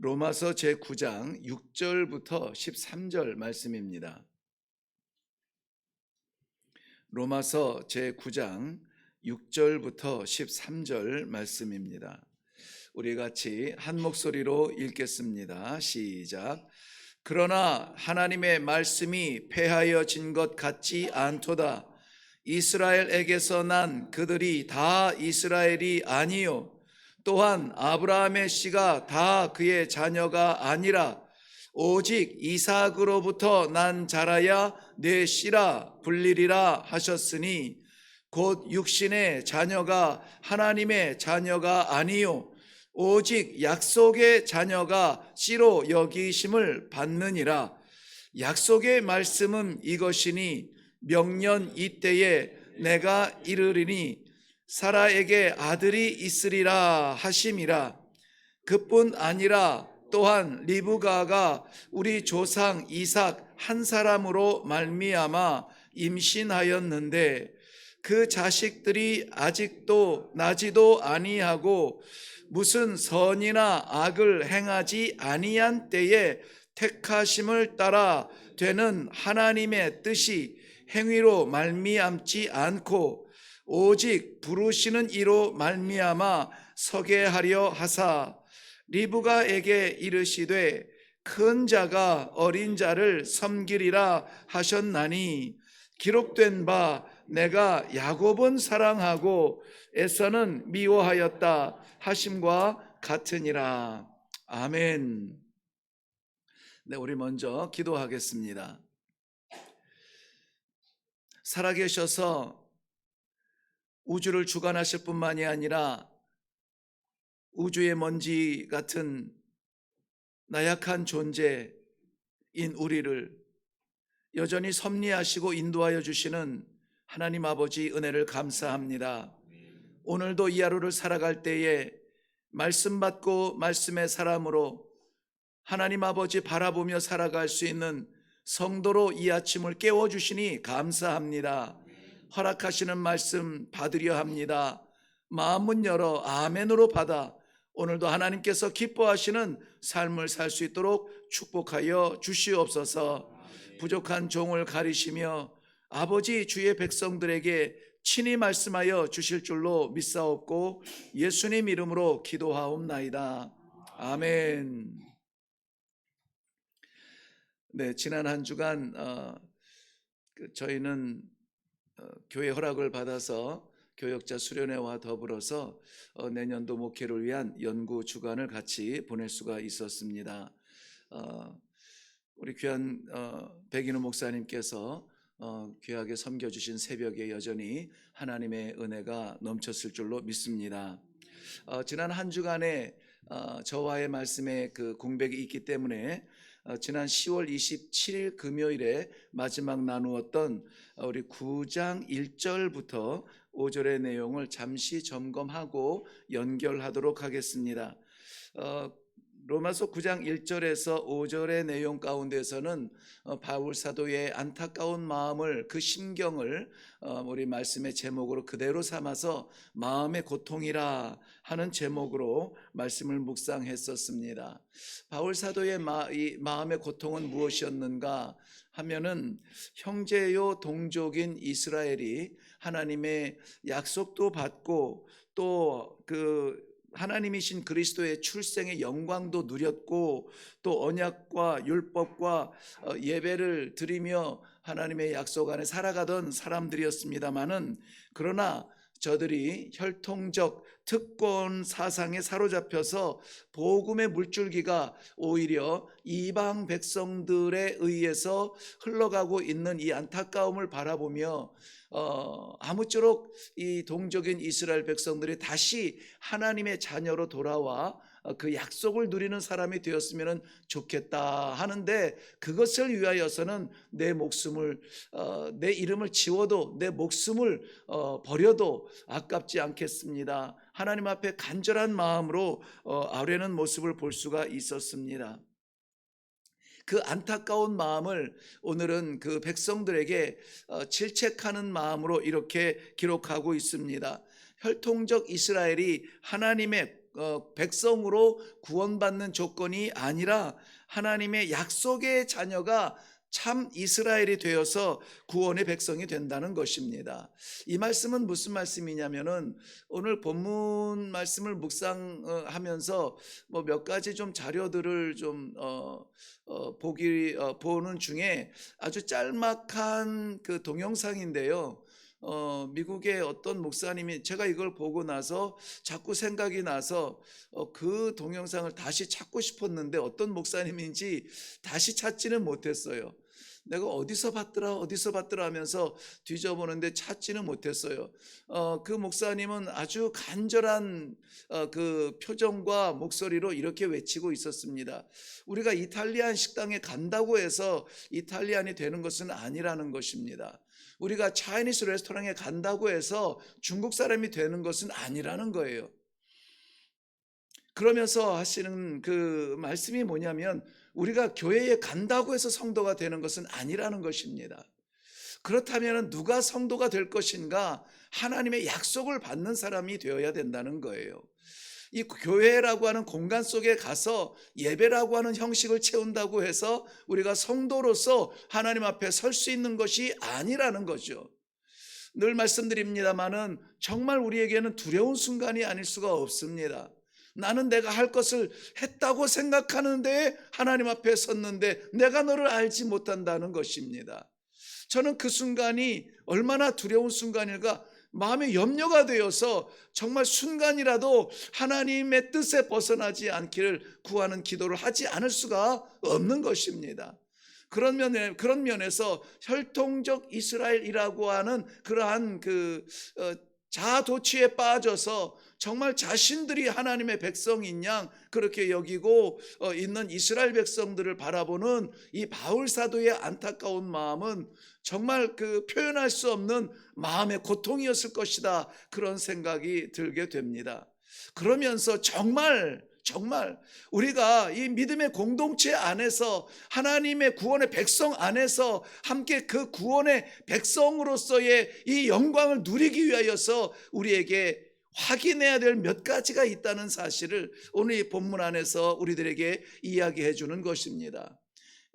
로마서 제9장 6절부터 13절 말씀입니다. 로마서 제9장 6절부터 13절 말씀입니다. 우리 같이 한 목소리로 읽겠습니다. 시작. 그러나 하나님의 말씀이 패하여진 것 같지 않도다. 이스라엘에게서 난 그들이 다 이스라엘이 아니요. 또한 아브라함의 씨가 다 그의 자녀가 아니라 오직 이삭으로부터 난 자라야 내 씨라 불리리라 하셨으니 곧 육신의 자녀가 하나님의 자녀가 아니요 오직 약속의 자녀가 씨로 여기심을 받느니라. 약속의 말씀은 이것이니 명년 이때에 내가 이르리니 사라에게 아들이 있으리라 하심이라. 그뿐 아니라 또한 리브가가 우리 조상 이삭 한 사람으로 말미암아 임신하였는데 그 자식들이 아직도 나지도 아니하고 무슨 선이나 악을 행하지 아니한 때에 택하심을 따라 되는 하나님의 뜻이 행위로 말미암지 않고 오직 부르시는 이로 말미암아 서게 하려 하사 리브가에게 이르시되 큰 자가 어린 자를 섬기리라 하셨나니 기록된 바 내가 야곱은 사랑하고 에서는 미워하였다 하심과 같으니라 아멘. 네, 우리 먼저 기도하겠습니다. 살아계셔서 우주를 주관하실 뿐만이 아니라 우주의 먼지 같은 나약한 존재인 우리를 여전히 섭리하시고 인도하여 주시는 하나님 아버지 은혜를 감사합니다. 오늘도 이 하루를 살아갈 때에 말씀 받고 말씀의 사람으로 하나님 아버지 바라보며 살아갈 수 있는 성도로 이 아침을 깨워 주시니 감사합니다. 허락하시는 말씀 받으려 합니다. 마음문 열어 아멘으로 받아 오늘도 하나님께서 기뻐하시는 삶을 살 수 있도록 축복하여 주시옵소서. 부족한 종을 가리시며 아버지 주의 백성들에게 친히 말씀하여 주실 줄로 믿사옵고 예수님 이름으로 기도하옵나이다. 아멘. 네, 지난 한 주간 어, 그 저희는 어, 교회 허락을 받아서 교역자 수련회와 더불어서 어, 내년도 목회를 위한 연구 주간을 같이 보낼 수가 있었습니다. 어, 우리 귀한 어, 백인우 목사님께서 어, 귀하게 섬겨주신 새벽에 여전히 하나님의 은혜가 넘쳤을 줄로 믿습니다. 어, 지난 한 주간에 어, 저와의 말씀에 그 공백이 있기 때문에 어, 지난 10월 27일 금요일에 마지막 나누었던 어, 우리 9장 1절부터 5절의 내용을 잠시 점검하고 연결하도록 하겠습니다. 어, 로마서 9장 1절에서 5절의 내용 가운데서는 어, 바울 사도의 안타까운 마음을 그 심경을 어, 우리 말씀의 제목으로 그대로 삼아서 마음의 고통이라 하는 제목으로 말씀을 묵상했었습니다. 바울 사도의 마음의 고통은 무엇이었는가 하면은 형제요 동족인 이스라엘이 하나님의 약속도 받고 또그 하나님이신 그리스도의 출생의 영광도 누렸고 또 언약과 율법과 어, 예배를 드리며 하나님의 약속 안에 살아가던 사람들이었습니다마는 그러나 저들이 혈통적 특권 사상에 사로잡혀서 복음의 물줄기가 오히려 이방 백성들에 의해서 흘러가고 있는 이 안타까움을 바라보며 어, 아무쪼록 이 동족인 이스라엘 백성들이 다시 하나님의 자녀로 돌아와 어, 그 약속을 누리는 사람이 되었으면 좋겠다 하는데 그것을 위하여서는 내 목숨을 어, 내 이름을 지워도 내 목숨을 어, 버려도 아깝지 않겠습니다. 하나님 앞에 간절한 마음으로 어, 아뢰는 모습을 볼 수가 있었습니다. 그 안타까운 마음을 오늘은 그 백성들에게 어, 질책하는 마음으로 이렇게 기록하고 있습니다. 혈통적 이스라엘이 하나님의 어, 백성으로 구원받는 조건이 아니라 하나님의 약속의 자녀가 참 이스라엘이 되어서 구원의 백성이 된다는 것입니다. 이 말씀은 무슨 말씀이냐면은 오늘 본문 말씀을 묵상하면서 뭐 몇 가지 좀 자료들을 좀 어, 어, 보기 어, 보는 중에 아주 짤막한 그 동영상인데요. 어, 미국의 어떤 목사님이 제가 이걸 보고 나서 자꾸 생각이 나서 어, 그 동영상을 다시 찾고 싶었는데 어떤 목사님인지 다시 찾지는 못했어요. 내가 어디서 봤더라, 어디서 봤더라 하면서 뒤져보는데 찾지는 못했어요. 어, 그 목사님은 아주 간절한 어, 그 표정과 목소리로 이렇게 외치고 있었습니다. 우리가 이탈리안 식당에 간다고 해서 이탈리안이 되는 것은 아니라는 것입니다. 우리가 차이니스 레스토랑에 간다고 해서 중국 사람이 되는 것은 아니라는 거예요. 그러면서 하시는 그 말씀이 뭐냐면 우리가 교회에 간다고 해서 성도가 되는 것은 아니라는 것입니다. 그렇다면 누가 성도가 될 것인가? 하나님의 약속을 받는 사람이 되어야 된다는 거예요. 이 교회라고 하는 공간 속에 가서 예배라고 하는 형식을 채운다고 해서 우리가 성도로서 하나님 앞에 설 수 있는 것이 아니라는 거죠. 늘 말씀드립니다만은 정말 우리에게는 두려운 순간이 아닐 수가 없습니다. 나는 내가 할 것을 했다고 생각하는데 하나님 앞에 섰는데 내가 너를 알지 못한다는 것입니다. 저는 그 순간이 얼마나 두려운 순간일까 마음에 염려가 되어서 정말 순간이라도 하나님의 뜻에 벗어나지 않기를 구하는 기도를 하지 않을 수가 없는 것입니다. 그런 면에 그런 면에서 혈통적 이스라엘이라고 하는 그러한 그 어, 자도취에 빠져서 정말 자신들이 하나님의 백성인 양 그렇게 여기고 어, 있는 이스라엘 백성들을 바라보는 이 바울 사도의 안타까운 마음은 정말 그 표현할 수 없는 마음의 고통이었을 것이다 그런 생각이 들게 됩니다. 그러면서 정말 정말 우리가 이 믿음의 공동체 안에서 하나님의 구원의 백성 안에서 함께 그 구원의 백성으로서의 이 영광을 누리기 위하여서 우리에게 확인해야 될 몇 가지가 있다는 사실을 오늘 이 본문 안에서 우리들에게 이야기해 주는 것입니다.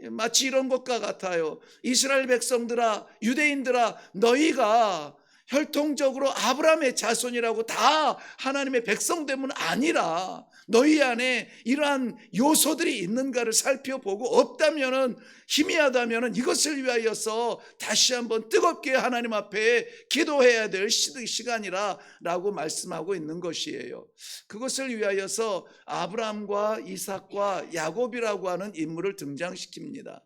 마치 이런 것과 같아요. 이스라엘 백성들아, 유대인들아, 너희가 혈통적으로 아브라함의 자손이라고 다 하나님의 백성됨은 아니라 너희 안에 이러한 요소들이 있는가를 살펴보고 없다면은 희미하다면은 이것을 위하여서 다시 한번 뜨겁게 하나님 앞에 기도해야 될 시간이라라고 말씀하고 있는 것이에요. 그것을 위하여서 아브라함과 이삭과 야곱이라고 하는 인물을 등장시킵니다.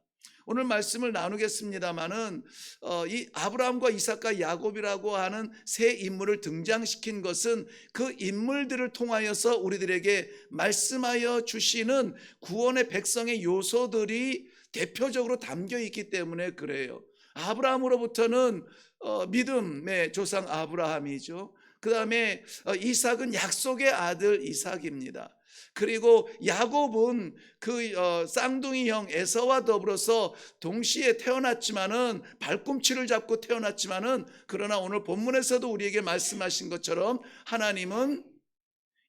오늘 말씀을 나누겠습니다만은 어, 이 아브라함과 이삭과 야곱이라고 하는 세 인물을 등장시킨 것은 그 인물들을 통하여서 우리들에게 말씀하여 주시는 구원의 백성의 요소들이 대표적으로 담겨 있기 때문에 그래요. 아브라함으로부터는 어, 믿음의 조상 아브라함이죠. 그 다음에 어, 이삭은 약속의 아들 이삭입니다. 그리고 야곱은 그 어, 쌍둥이 형 에서와 더불어서 동시에 태어났지만은 발꿈치를 잡고 태어났지만은 그러나 오늘 본문에서도 우리에게 말씀하신 것처럼 하나님은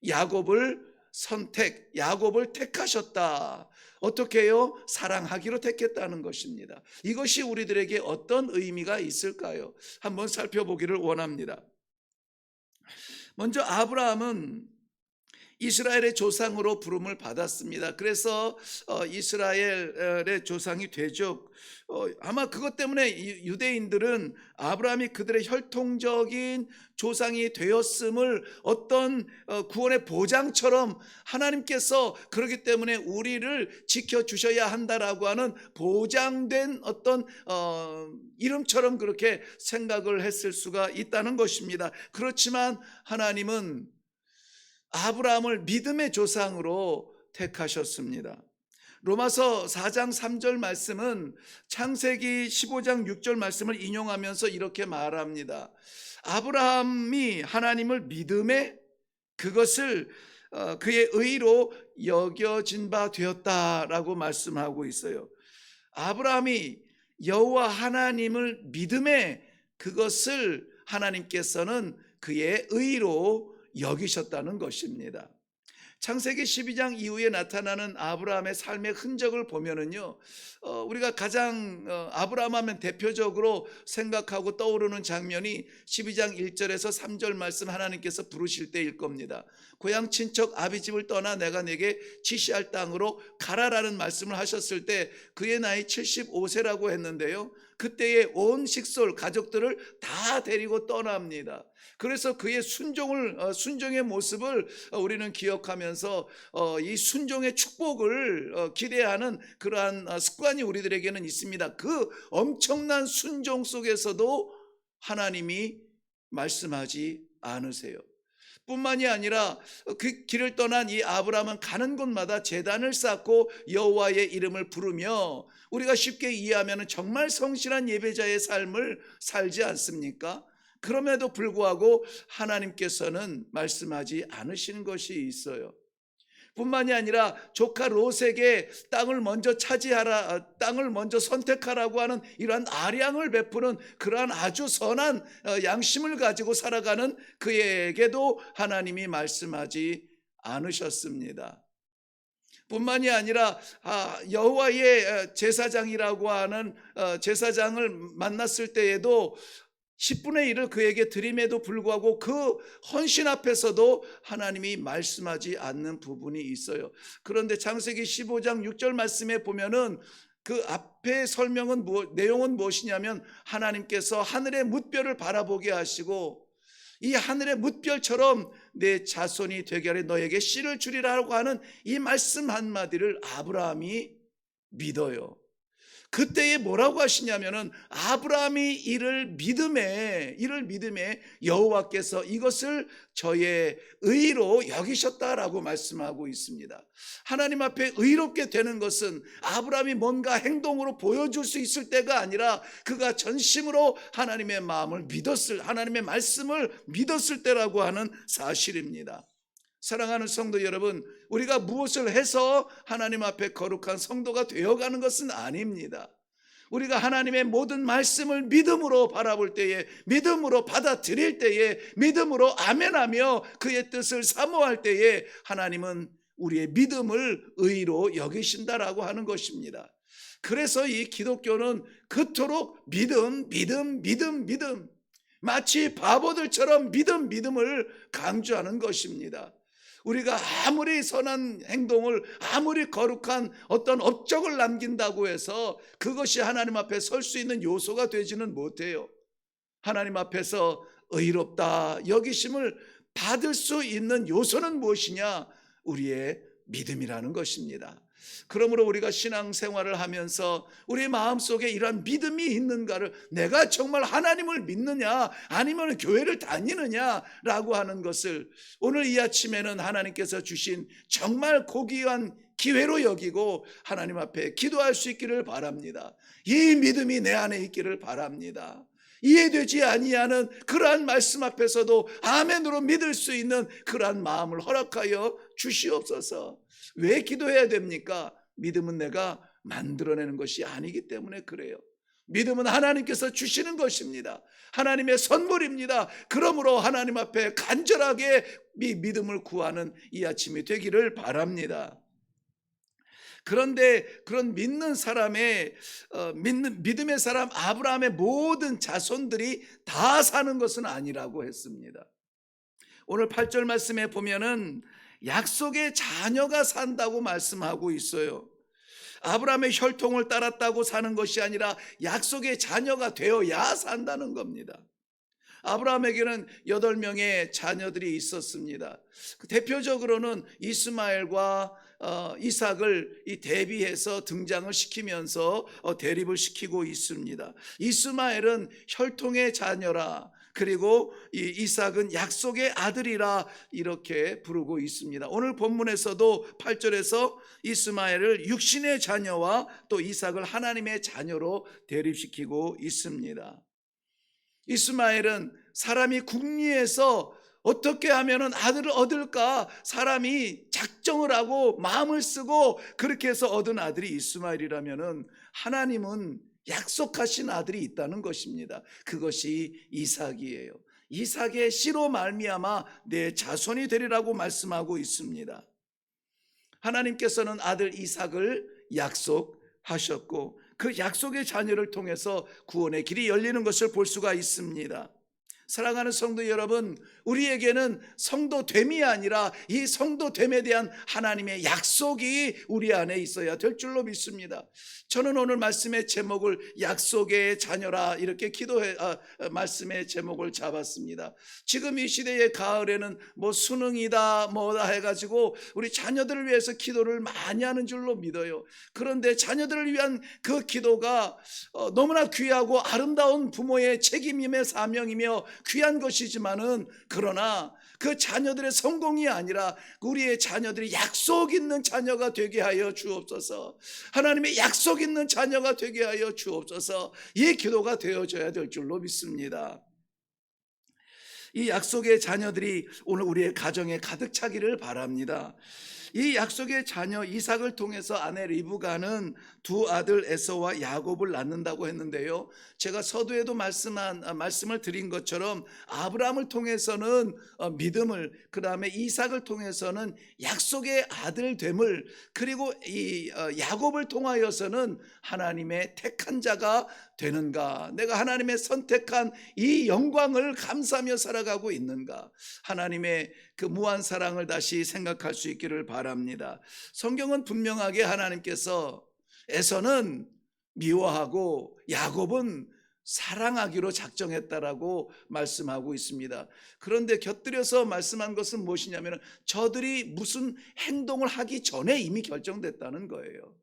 야곱을 선택, 야곱을 택하셨다. 어떻게 해요? 사랑하기로 택했다는 것입니다. 이것이 우리들에게 어떤 의미가 있을까요? 한번 살펴보기를 원합니다. 먼저 아브라함은 이스라엘의 조상으로 부름을 받았습니다. 그래서 어, 이스라엘의 조상이 되죠. 어, 아마 그것 때문에 유대인들은 아브라함이 그들의 혈통적인 조상이 되었음을 어떤 어, 구원의 보장처럼 하나님께서 그렇기 때문에 우리를 지켜 주셔야 한다라고 하는 보장된 어떤 이름처럼 그렇게 생각을 했을 수가 있다는 것입니다. 그렇지만 하나님은 아브라함을 믿음의 조상으로 택하셨습니다. 로마서 4장 3절 말씀은 창세기 15장 6절 말씀을 인용하면서 이렇게 말합니다. 아브라함이 하나님을 믿음에 그것을 어, 그의 의로 여겨진 바 되었다라고 말씀하고 있어요. 아브라함이 여호와 하나님을 믿음에 그것을 하나님께서는 그의 의로 여기셨다는 것입니다. 창세기 12장 이후에 나타나는 아브라함의 삶의 흔적을 보면은요, 어, 우리가 가장 어, 아브라함 하면 대표적으로 생각하고 떠오르는 장면이 12장 1절에서 3절 말씀 하나님께서 부르실 때일 겁니다. 고향 친척 아비 집을 떠나 내가 내게 지시할 땅으로 가라라는 말씀을 하셨을 때 그의 나이 75세라고 했는데요. 그때의 온 식솔 가족들을 다 데리고 떠납니다. 그래서 그의 순종을 어, 순종의 모습을 어, 우리는 기억하면서 어, 이 순종의 축복을 어, 기대하는 그러한 어, 습관이 우리들에게는 있습니다. 그 엄청난 순종 속에서도 하나님이 말씀하지 않으세요. 뿐만이 아니라 그 길을 떠난 이 아브라함은 가는 곳마다 제단을 쌓고 여호와의 이름을 부르며 우리가 쉽게 이해하면 정말 성실한 예배자의 삶을 살지 않습니까? 그럼에도 불구하고 하나님께서는 말씀하지 않으시는 것이 있어요. 뿐만이 아니라 조카 롯에게 땅을 먼저 차지하라, 어, 땅을 먼저 선택하라고 하는 이러한 아량을 베푸는 그러한 아주 선한 어, 양심을 가지고 살아가는 그에게도 하나님이 말씀하지 않으셨습니다. 뿐만이 아니라 아, 여호와의 어, 제사장이라고 하는 어, 제사장을 만났을 때에도 10분의 1을 그에게 드림에도 불구하고 그 헌신 앞에서도 하나님이 말씀하지 않는 부분이 있어요. 그런데 창세기 15장 6절 말씀에 보면은 그 앞에 설명은 뭐, 내용은 무엇이냐면 하나님께서 하늘의 뭇별을 바라보게 하시고 이 하늘의 뭇별처럼 내 자손이 되게 하려 너에게 씨를 주리라고 하는 이 말씀 한마디를 아브라함이 믿어요. 그때에 뭐라고 하시냐면은 아브라함이 이를 믿음에 이를 믿음에 여호와께서 이것을 저의 의로 여기셨다라고 말씀하고 있습니다. 하나님 앞에 의롭게 되는 것은 아브라함이 뭔가 행동으로 보여줄 수 있을 때가 아니라 그가 전심으로 하나님의 마음을 믿었을 하나님의 말씀을 믿었을 때라고 하는 사실입니다. 사랑하는 성도 여러분, 우리가 무엇을 해서 하나님 앞에 거룩한 성도가 되어가는 것은 아닙니다. 우리가 하나님의 모든 말씀을 믿음으로 바라볼 때에, 믿음으로 받아들일 때에, 믿음으로 아멘하며 그의 뜻을 사모할 때에 하나님은 우리의 믿음을 의로 여기신다라고 하는 것입니다. 그래서 이 기독교는 그토록 믿음, 믿음, 믿음, 믿음, 마치 바보들처럼 믿음, 믿음을 강조하는 것입니다. 우리가 아무리 선한 행동을 아무리 거룩한 어떤 업적을 남긴다고 해서 그것이 하나님 앞에 설 수 있는 요소가 되지는 못해요. 하나님 앞에서 의롭다 여기심을 받을 수 있는 요소는 무엇이냐? 우리의 믿음이라는 것입니다. 그러므로 우리가 신앙생활을 하면서 우리 마음속에 이러한 믿음이 있는가를 내가 정말 하나님을 믿느냐 아니면 교회를 다니느냐라고 하는 것을 오늘 이 아침에는 하나님께서 주신 정말 고귀한 기회로 여기고 하나님 앞에 기도할 수 있기를 바랍니다. 이 믿음이 내 안에 있기를 바랍니다. 이해되지 아니하는 그러한 말씀 앞에서도 아멘으로 믿을 수 있는 그러한 마음을 허락하여 주시옵소서. 왜 기도해야 됩니까? 믿음은 내가 만들어내는 것이 아니기 때문에 그래요. 믿음은 하나님께서 주시는 것입니다. 하나님의 선물입니다. 그러므로 하나님 앞에 간절하게 이 믿음을 구하는 이 아침이 되기를 바랍니다. 그런데 그런 믿는 사람의 어, 믿는 믿음의 사람 아브라함의 모든 자손들이 다 사는 것은 아니라고 했습니다. 오늘 8절 말씀에 보면은 약속의 자녀가 산다고 말씀하고 있어요. 아브라함의 혈통을 따랐다고 사는 것이 아니라 약속의 자녀가 되어야 산다는 겁니다. 아브라함에게는 여덟 명의 자녀들이 있었습니다. 그 대표적으로는 이스마엘과 어, 이삭을 이 대비해서 등장을 시키면서 어, 대립을 시키고 있습니다. 이스마엘은 혈통의 자녀라. 그리고 이 이삭은 약속의 아들이라 이렇게 부르고 있습니다. 오늘 본문에서도 8절에서 이스마엘을 육신의 자녀와 또 이삭을 하나님의 자녀로 대립시키고 있습니다. 이스마엘은 사람이 궁리에서 어떻게 하면 아들을 얻을까 사람이 작정을 하고 마음을 쓰고 그렇게 해서 얻은 아들이 이스마엘이라면은 하나님은 약속하신 아들이 있다는 것입니다. 그것이 이삭이에요. 이삭의 씨로 말미암아 내 자손이 되리라고 말씀하고 있습니다. 하나님께서는 아들 이삭을 약속하셨고 그 약속의 자녀를 통해서 구원의 길이 열리는 것을 볼 수가 있습니다. 사랑하는 성도 여러분, 우리에게는 성도됨이 아니라 이 성도됨에 대한 하나님의 약속이 우리 안에 있어야 될 줄로 믿습니다. 저는 오늘 말씀의 제목을 약속의 자녀라 이렇게 기도해 아, 말씀의 제목을 잡았습니다. 지금 이 시대의 가을에는 뭐 수능이다 뭐다 해가지고 우리 자녀들을 위해서 기도를 많이 하는 줄로 믿어요. 그런데 자녀들을 위한 그 기도가 어, 너무나 귀하고 아름다운 부모의 책임임의 사명이며 귀한 것이지만은 그러나 그 자녀들의 성공이 아니라 우리의 자녀들이 약속 있는 자녀가 되게 하여 주옵소서. 하나님의 약속 있는 자녀가 되게 하여 주옵소서. 이 기도가 되어져야 될 줄로 믿습니다. 이 약속의 자녀들이 오늘 우리의 가정에 가득 차기를 바랍니다. 이 약속의 자녀 이삭을 통해서 아내 리브가는 두 아들 에서와 야곱을 낳는다고 했는데요. 제가 서두에도 말씀한 아, 말씀을 드린 것처럼 아브라함을 통해서는 어, 믿음을 그다음에 이삭을 통해서는 약속의 아들 됨을 그리고 이 어, 야곱을 통하여서는 하나님의 택한 자가 되는가? 내가 하나님의 선택한 이 영광을 감사하며 살아가고 있는가? 하나님의 그 무한 사랑을 다시 생각할 수 있기를 바랍니다. 성경은 분명하게 하나님께서 에서는 미워하고 야곱은 사랑하기로 작정했다라고 말씀하고 있습니다. 그런데 곁들여서 말씀한 것은 무엇이냐면 저들이 무슨 행동을 하기 전에 이미 결정됐다는 거예요.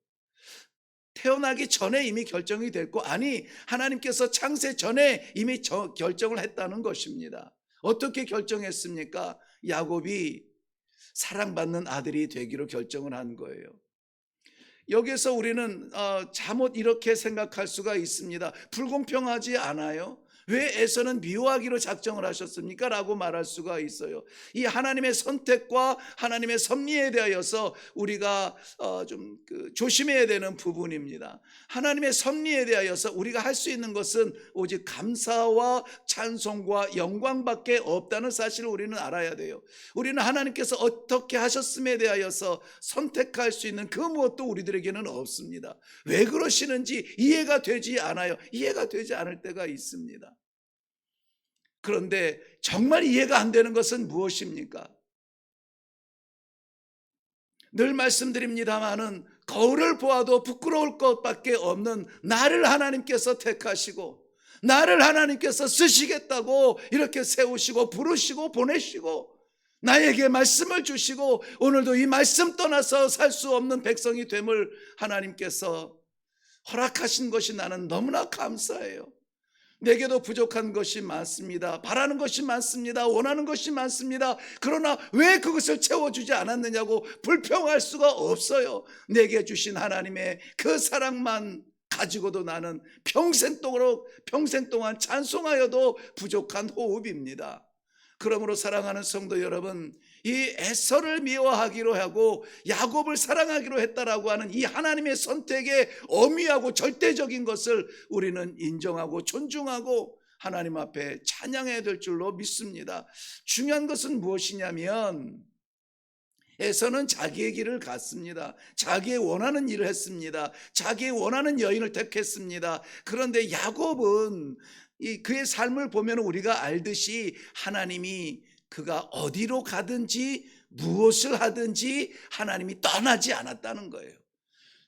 태어나기 전에 이미 결정이 됐고 아니 하나님께서 창세 전에 이미 저, 결정을 했다는 것입니다. 어떻게 결정했습니까? 야곱이 사랑받는 아들이 되기로 결정을 한 거예요. 여기서 우리는 어, 잘못 이렇게 생각할 수가 있습니다. 불공평하지 않아요? 왜 에서는 미워하기로 작정을 하셨습니까? 라고 말할 수가 있어요. 이 하나님의 선택과 하나님의 섭리에 대하여서 우리가 어, 좀 그 조심해야 되는 부분입니다. 하나님의 섭리에 대하여서 우리가 할 수 있는 것은 오직 감사와 찬송과 영광밖에 없다는 사실을 우리는 알아야 돼요. 우리는 하나님께서 어떻게 하셨음에 대하여서 선택할 수 있는 그 무엇도 우리들에게는 없습니다. 왜 그러시는지 이해가 되지 않아요. 이해가 되지 않을 때가 있습니다. 그런데 정말 이해가 안 되는 것은 무엇입니까? 늘 말씀드립니다마는 거울을 보아도 부끄러울 것밖에 없는 나를 하나님께서 택하시고 나를 하나님께서 쓰시겠다고 이렇게 세우시고 부르시고 보내시고 나에게 말씀을 주시고 오늘도 이 말씀 떠나서 살 수 없는 백성이 됨을 하나님께서 허락하신 것이 나는 너무나 감사해요. 내게도 부족한 것이 많습니다. 바라는 것이 많습니다. 원하는 것이 많습니다. 그러나 왜 그것을 채워주지 않았느냐고 불평할 수가 없어요. 내게 주신 하나님의 그 사랑만 가지고도 나는 평생 동안, 평생 동안 찬송하여도 부족한 호흡입니다. 그러므로 사랑하는 성도 여러분, 이 에서를 미워하기로 하고 야곱을 사랑하기로 했다라고 하는 이 하나님의 선택의 어미하고 절대적인 것을 우리는 인정하고 존중하고 하나님 앞에 찬양해야 될 줄로 믿습니다. 중요한 것은 무엇이냐면 에서는 자기의 길을 갔습니다. 자기의 원하는 일을 했습니다. 자기의 원하는 여인을 택했습니다. 그런데 야곱은 이 그의 삶을 보면 우리가 알듯이 하나님이 그가 어디로 가든지 무엇을 하든지 하나님이 떠나지 않았다는 거예요.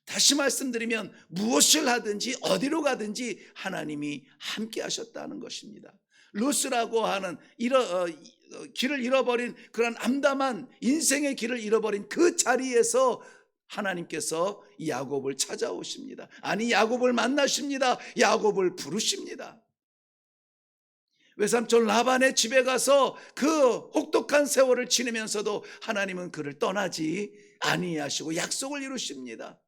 다시 말씀드리면 무엇을 하든지 어디로 가든지 하나님이 함께 하셨다는 것입니다. 루스라고 하는 잃어, 어, 길을 잃어버린 그런 암담한 인생의 길을 잃어버린 그 자리에서 하나님께서 야곱을 찾아오십니다. 아니 야곱을 만나십니다. 야곱을 부르십니다. 외삼촌 라반의 집에 가서 그 혹독한 세월을 지내면서도 하나님은 그를 떠나지 아니하시고 약속을 이루십니다.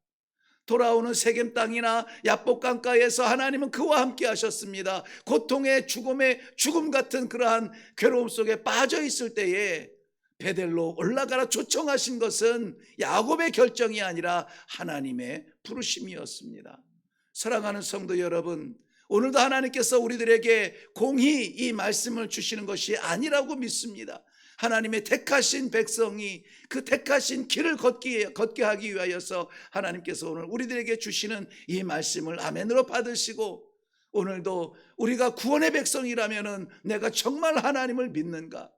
돌아오는 세겜 땅이나 야복 강가에서 하나님은 그와 함께 하셨습니다. 고통의 죽음의 죽음 같은 그러한 괴로움 속에 빠져 있을 때에 베델로 올라가라 초청하신 것은 야곱의 결정이 아니라 하나님의 부르심이었습니다. 사랑하는 성도 여러분, 오늘도 하나님께서 우리들에게 공히 이 말씀을 주시는 것이 아니라고 믿습니다. 하나님의 택하신 백성이 그 택하신 길을 걷기, 걷게 하기 위하여서 하나님께서 오늘 우리들에게 주시는 이 말씀을 아멘으로 받으시고 오늘도 우리가 구원의 백성이라면은 내가 정말 하나님을 믿는가?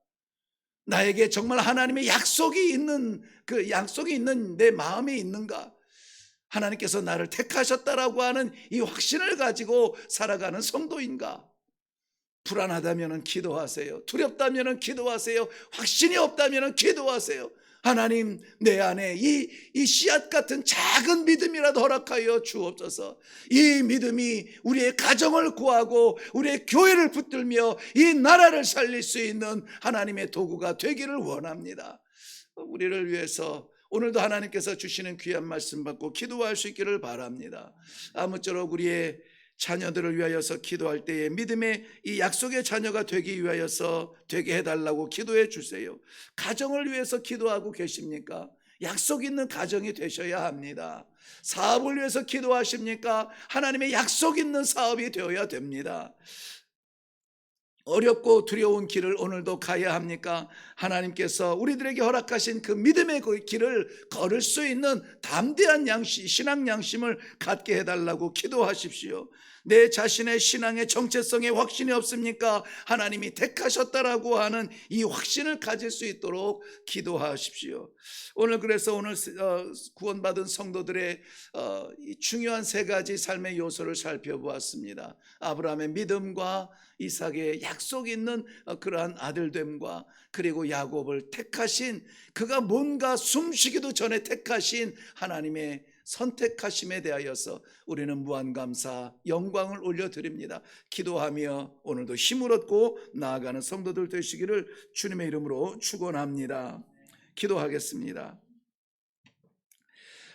나에게 정말 하나님의 약속이 있는 그 약속이 있는 내 마음에 있는가? 하나님께서 나를 택하셨다라고 하는 이 확신을 가지고 살아가는 성도인가? 불안하다면 기도하세요. 두렵다면 기도하세요. 확신이 없다면 기도하세요. 하나님, 내 안에 이, 이 씨앗 같은 작은 믿음이라도 허락하여 주옵소서. 이 믿음이 우리의 가정을 구하고 우리의 교회를 붙들며 이 나라를 살릴 수 있는 하나님의 도구가 되기를 원합니다. 우리를 위해서 오늘도 하나님께서 주시는 귀한 말씀 받고 기도할 수 있기를 바랍니다. 아무쪼록 우리의 자녀들을 위하여서 기도할 때에 믿음의 이 약속의 자녀가 되기 위하여서 되게 해달라고 기도해 주세요. 가정을 위해서 기도하고 계십니까? 약속 있는 가정이 되셔야 합니다. 사업을 위해서 기도하십니까? 하나님의 약속 있는 사업이 되어야 됩니다. 어렵고 두려운 길을 오늘도 가야 합니까? 하나님께서 우리들에게 허락하신 그 믿음의 그 길을 걸을 수 있는 담대한 양심, 신앙 양심을 갖게 해달라고 기도하십시오. 내 자신의 신앙의 정체성에 확신이 없습니까? 하나님이 택하셨다라고 하는 이 확신을 가질 수 있도록 기도하십시오. 오늘 그래서 오늘 어, 구원받은 성도들의 어, 이 중요한 세 가지 삶의 요소를 살펴보았습니다. 아브라함의 믿음과 이삭의 약속 있는 어, 그러한 아들됨과 그리고 야곱을 택하신 그가 뭔가 숨쉬기도 전에 택하신 하나님의 선택하심에 대하여서 우리는 무한 감사, 영광을 올려드립니다. 기도하며 오늘도 힘을 얻고 나아가는 성도들 되시기를 주님의 이름으로 축원합니다. 기도하겠습니다.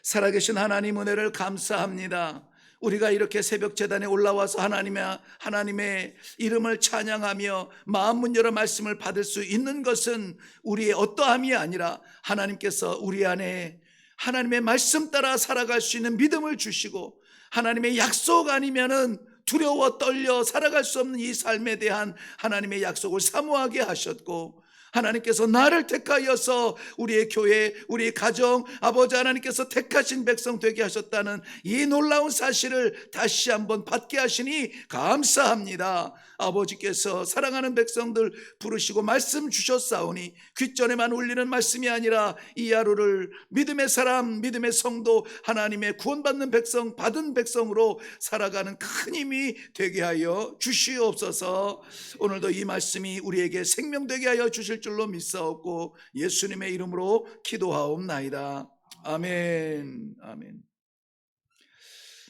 살아계신 하나님 은혜를 감사합니다. 우리가 이렇게 새벽 재단에 올라와서 하나님의 하나님의 이름을 찬양하며 마음 문 열어 말씀을 받을 수 있는 것은 우리의 어떠함이 아니라 하나님께서 우리 안에 하나님의 말씀 따라 살아갈 수 있는 믿음을 주시고 하나님의 약속 아니면은 두려워 떨려 살아갈 수 없는 이 삶에 대한 하나님의 약속을 사모하게 하셨고 하나님께서 나를 택하여서 우리의 교회, 우리의 가정, 아버지 하나님께서 택하신 백성 되게 하셨다는 이 놀라운 사실을 다시 한번 받게 하시니 감사합니다. 아버지께서 사랑하는 백성들 부르시고 말씀 주셨사오니 귓전에만 울리는 말씀이 아니라 이 하루를 믿음의 사람, 믿음의 성도, 하나님의 구원받는 백성, 받은 백성으로 살아가는 큰 힘이 되게 하여 주시옵소서 오늘도 이 말씀이 우리에게 생명되게 하여 주실 줄로 믿사옵고 예수님의 이름으로 기도하옵나이다. 아멘. 아멘.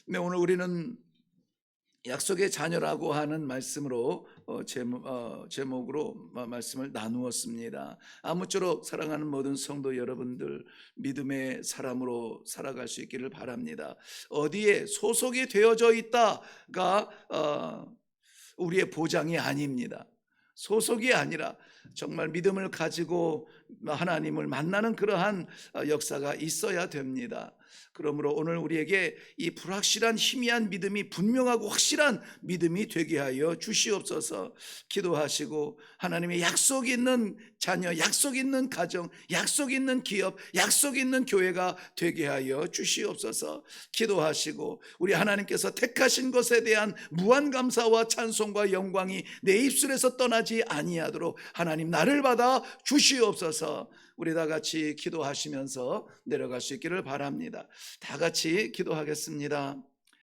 네, 오늘 우리는 약속의 자녀라고 하는 말씀으로 어, 제목, 어, 제목으로 마- 말씀을 나누었습니다. 아무쪼록 사랑하는 모든 성도 여러분들 믿음의 사람으로 살아갈 수 있기를 바랍니다. 어디에 소속이 되어져 있다가 어, 우리의 보장이 아닙니다. 소속이 아니라 정말 믿음을 가지고 하나님을 만나는 그러한 어, 역사가 있어야 됩니다. 그러므로 오늘 우리에게 이 불확실한 희미한 믿음이 분명하고 확실한 믿음이 되게 하여 주시옵소서. 기도하시고 하나님의 약속 있는 자녀, 약속 있는 가정, 약속 있는 기업, 약속 있는 교회가 되게 하여 주시옵소서. 기도하시고 우리 하나님께서 택하신 것에 대한 무한 감사와 찬송과 영광이 내 입술에서 떠나지 아니하도록 하나님 나를 받아 주시옵소서 우리 다 같이 기도하시면서 내려갈 수 있기를 바랍니다. 다 같이 기도하겠습니다.